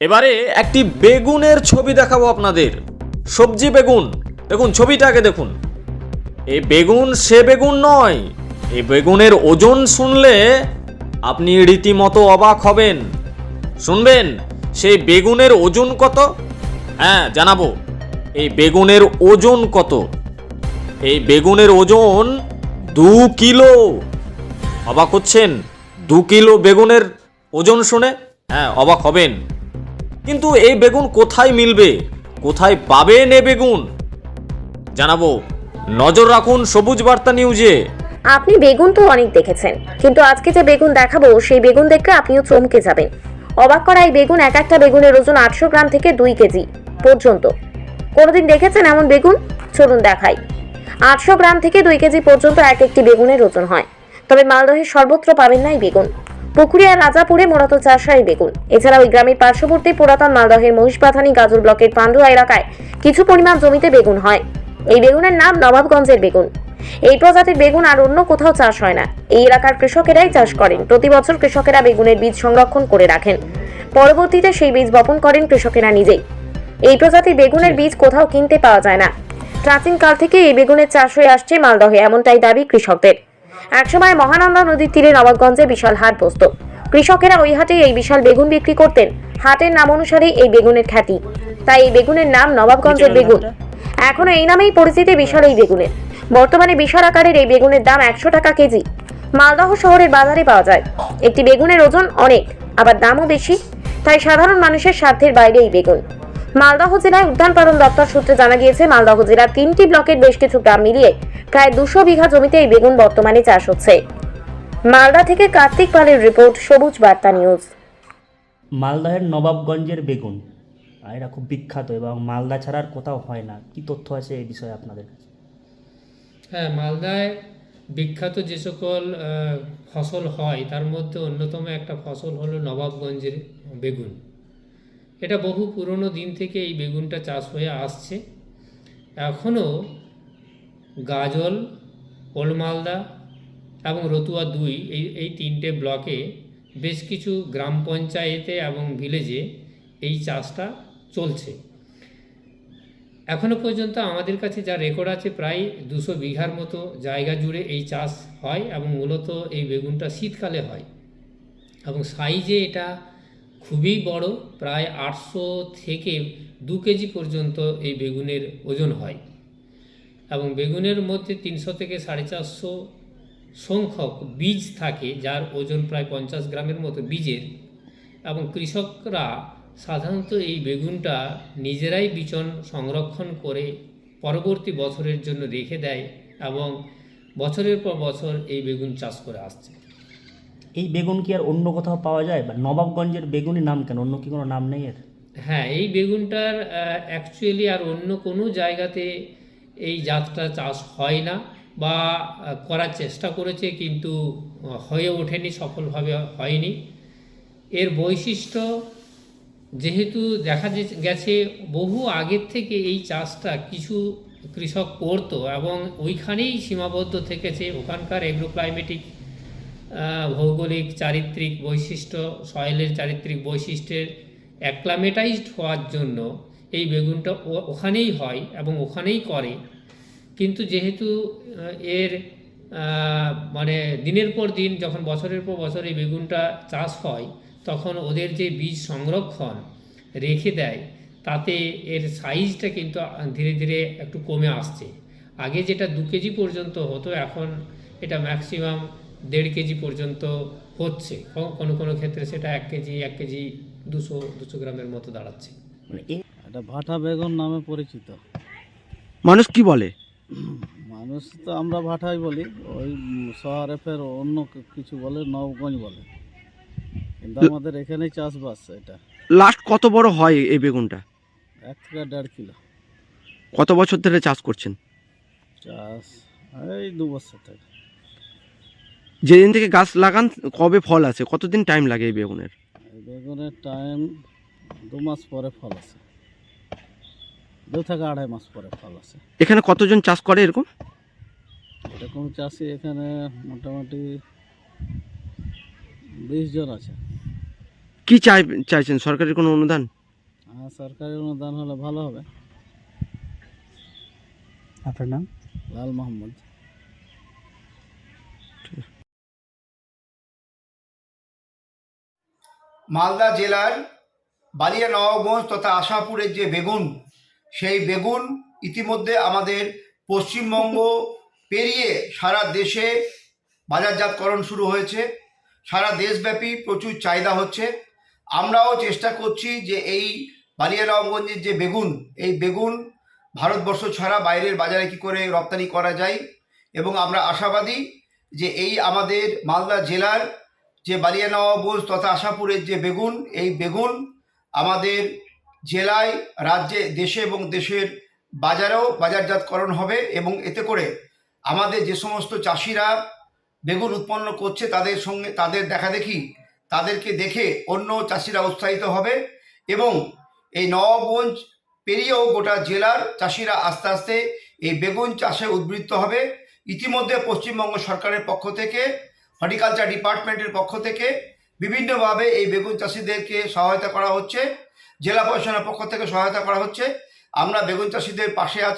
এবারে একটি বেগুনের ছবি দেখাবো আপনাদের। সবজি বেগুন। দেখুন ছবিটাকে দেখুন। এই বেগুন সে বেগুন নয়। এই বেগুনের ওজন শুনলে আপনি রীতিমতো অবাক হবেন। শুনবেন, সেই বেগুনের ওজন কত? হ্যাঁ জানাব। এই বেগুনের ওজন কত? এই বেগুনের ওজন দু কিলো। অবাক হচ্ছেন? দু কিলো বেগুনের ওজন শুনে? হ্যাঁ অবাক হবেন। কিন্তু এই বেগুন কোথায় মিলবে? কোথায় পাবেন এ বেগুন? জানাব। নজর রাখুন সবুজ বার্তা নিউজে। আপনি বেগুন তো অনেক দেখেছেন, কিন্তু আজকে যে বেগুন দেখাবো, সেই বেগুন দেখলে আপনিও চমকে যাবেন। অবাক করা এই বেগুন এক একটা বেগুনের ওজন আটশো গ্রাম থেকে দুই কেজি পর্যন্ত। কোনোদিন দেখেছেন এমন বেগুন? চলুন দেখাই। আটশো গ্রাম থেকে দুই কেজি পর্যন্ত এক একটি বেগুনের ওজন হয়। তবে মালদহের সর্বত্র পাবেন না এই বেগুন। পুকুরিয়া রাজাপুরে মূলত চাষ হয় বেগুন। এছাড়া ওই গ্রামের পার্শ্ববর্তী পুরাতন মালদহের মহিষপাথানি গাজল ব্লকের পান্ডুয়া এলাকায় কিছু পরিমাণ জমিতে বেগুন হয়। এই বেগুনের নাম নবাবগঞ্জের বেগুন। এই প্রজাতির বেগুন আর অন্য কোথাও চাষ হয় না। এই এলাকার কৃষকেরাই চাষ করেন। প্রতি বছর কৃষকেরা বেগুনের বীজ সংরক্ষণ করে রাখেন। পরবর্তীতে সেই বীজ বপন করেন কৃষকেরা নিজেই। এই প্রজাতির বেগুনের বীজ কোথাও কিনতে পাওয়া যায় না। প্রাচীনকাল থেকে এই বেগুনের চাষ হয়ে আসছে মালদহে, এমনটাই দাবি কৃষকদের। একসময় মহানন্দা নদীর তীরে নবাবগঞ্জে বিশাল হাট বসত। কৃষকেরা ওই হাটে এই বিশাল বেগুন বিক্রি করতেন। হাটের নাম অনুসারে এই বেগুনের খ্যাতি। তাই এই বেগুনের নাম নবাবগঞ্জের বেগুন। এখনও এই নামেই পরিচিতি বিশাল এই বেগুনের। বর্তমানে বিশাল আকারের এই বেগুনের দাম একশো টাকা কেজি। মালদহ শহরের বাজারে পাওয়া যায়। একটি বেগুনের ওজন অনেক আবার দামও বেশি। তাই সাধারণ মানুষের স্বার্থের বাইরে এই বেগুন। মালদহ জেলায় উদ্যান পালন দপ্তর সূত্রে জানা গিয়েছে মালদহ জেলার তিনটি ব্লকের বেশ কিছু গ্রাম মিলিয়ে প্রায় দুশো বিঘা জমিতে এই বেগুন বর্তমানে চাষ হচ্ছে। মালদা থেকে কার্তিক পালের রিপোর্ট সবুজ বার্তা নিউজ। মালদহের নবাবগঞ্জের বেগুন আর এরা খুব বিখ্যাত এবং মালদা ছাড়া আর কোথাও হয় না। কি তথ্য আছে এই বিষয়ে আপনাদের কাছে? হ্যাঁ মালদায় বিখ্যাত যে সকল ফসল হয় তার মধ্যে অন্যতম একটা ফসল হলো নবাবগঞ্জের বেগুন। এটা বহু পুরনো দিন থেকে এই বেগুনটা চাষ হয়ে আসছে। এখনও গাজল, ওলমালদা এবং রতুয়া দুই এই এই তিনটে ব্লকে বেশ কিছু গ্রাম পঞ্চায়েতে এবং ভিলেজে এই চাষটা চলছে। এখনও পর্যন্ত আমাদের কাছে যা রেকর্ড আছে প্রায় দুশো বিঘার মতো জায়গা জুড়ে এই চাষ হয় এবং মূলত এই বেগুনটা শীতকালে হয় এবং সাইজে এটা খুবই বড়, প্রায় আটশো থেকে দু কেজি পর্যন্ত এই বেগুনের ওজন হয়। এবং বেগুনের মধ্যে তিনশো থেকে সাড়ে চারশো সংখ্যক বীজ থাকে, যার ওজন প্রায় পঞ্চাশ গ্রামের মতো বীজের। এবং কৃষকরা সাধারণত এই বেগুনটা নিজেরাই বিচন সংরক্ষণ করে পরবর্তী বছরের জন্য রেখে দেয় এবং বছরের পর বছর এই বেগুন চাষ করে আসছে। এই বেগুন কি আর অন্য কোথাও পাওয়া যায়? বা নবাবগঞ্জের বেগুনই নাম কেন? অন্য কি কোনো নাম নেই এর? হ্যাঁ এই বেগুনটার অ্যাকচুয়ালি আর অন্য কোনো জায়গাতে এই জাতটা চাষ হয় না বা করার চেষ্টা করেছে কিন্তু হয়ে ওঠেনি, সফলভাবে হয়নি। এর বৈশিষ্ট্য, যেহেতু দেখা গেছে বহু আগের থেকে এই চাষটা কিছু কৃষক করতো এবং ওইখানেই সীমাবদ্ধ থেকেছে। ওখানকার এগ্রোক্লাইমেটিক ভৌগোলিক চারিত্রিক বৈশিষ্ট্য, সয়েলের চারিত্রিক বৈশিষ্ট্যের অ্যাক্লামেটাইজড হওয়ার জন্য এই বেগুনটা ওখানেই হয় এবং ওখানেই করে। কিন্তু যেহেতু এর মানে দিনের পর দিন, যখন বছরের পর বছর এই বেগুনটা চাষ হয়, তখন ওদের যে বীজ সংরক্ষণ রেখে দেয়, তাতে এর সাইজটা কিন্তু ধীরে ধীরে একটু কমে আসছে। আগে যেটা দু কেজি পর্যন্ত হতো, এখন এটা ম্যাক্সিমাম দেড় কেজি পর্যন্ত হচ্ছে। কোনো কোনো ক্ষেত্রে সেটা এক কেজি এক কেজি দুশো দুশো গ্রামের মতো দাঁড়াচ্ছে। মানে এটা ভাটা বেগুন নামে পরিচিত। মানুষ কি বলে? মানুষ তো আমরা ভাটাই বলি ওই শহরে ফের অন্য কিছু বলে নবগঞ্জ বলে। কিন্তু আমাদের এখানেই চাষবাস এটা। লাস্ট কত বড় হয় এই বেগুনটা? এক থেকে দেড় কিলো। কত বছর ধরে চাষ করছেন? চাষ এই দু বছর থেকে যেদিন থেকে গাছ লাগান কবে ফল আছে? কতদিন টাইম লাগে এই বেগুনের? বেগুনের টাইম দু মাস পরে ফল আসে দু থেকে আড়াই মাস পরে ফল আসে এখানে কতজন চাষ করে এরকম? এরকম চাষি এখানে মোটামুটি বিশ জন আছে। কি চাই চাইছেন? সরকারের কোনো অনুদান? আর সরকারি অনুদান হলে ভালো হবে। আপনার নাম? লাল মোহাম্মদ মালদা জেলার বালিয়া নবাবগঞ্জ তথা আশাপুরের যে বেগুন, সেই বেগুন ইতিমধ্যে আমাদের পশ্চিমবঙ্গ পেরিয়ে সারা দেশে বাজারজাতকরণ শুরু হয়েছে। সারা দেশব্যাপী প্রচুর চাহিদা হচ্ছে। আমরাও চেষ্টা করছি যে এই বালিয়া নবাবগঞ্জের যে বেগুন, এই বেগুন ভারতবর্ষ ছাড়া বাইরের বাজারে কি করে রপ্তানি করা যায়? এবং আমরা আশাবাদী যে এই আমাদের মালদা জেলার যে বালিয়া নবাবগঞ্জ তথা আশাপুরের যে বেগুন, এই বেগুন আমাদের জেলায়, রাজ্যে, দেশে এবং দেশের বাজারেও বাজারজাতকরণ হবে এবং এতে করে আমাদের যে সমস্ত চাষিরা বেগুন উৎপন্ন করছে তাদের সঙ্গে, তাদের দেখা দেখি তাদেরকে দেখে অন্য চাষিরা উৎসাহিত হবে এবং এই নবাবগঞ্জ পেরিয়েও গোটা জেলার চাষিরা আস্তে আস্তে এই বেগুন চাষে উদ্বৃত্ত হবে। ইতিমধ্যে পশ্চিমবঙ্গ সরকারের পক্ষ থেকে হর্টিকালচার ডিপার্টমেন্টের পক্ষ থেকে বিভিন্নভাবে এই বেগুন চাষিদেরকে সহায়তা করা হচ্ছে। জেলা প্রশাসনের পক্ষ থেকে সহায়তা করা হচ্ছে। আমরা বেগুন চাষিদের পাশে আছি।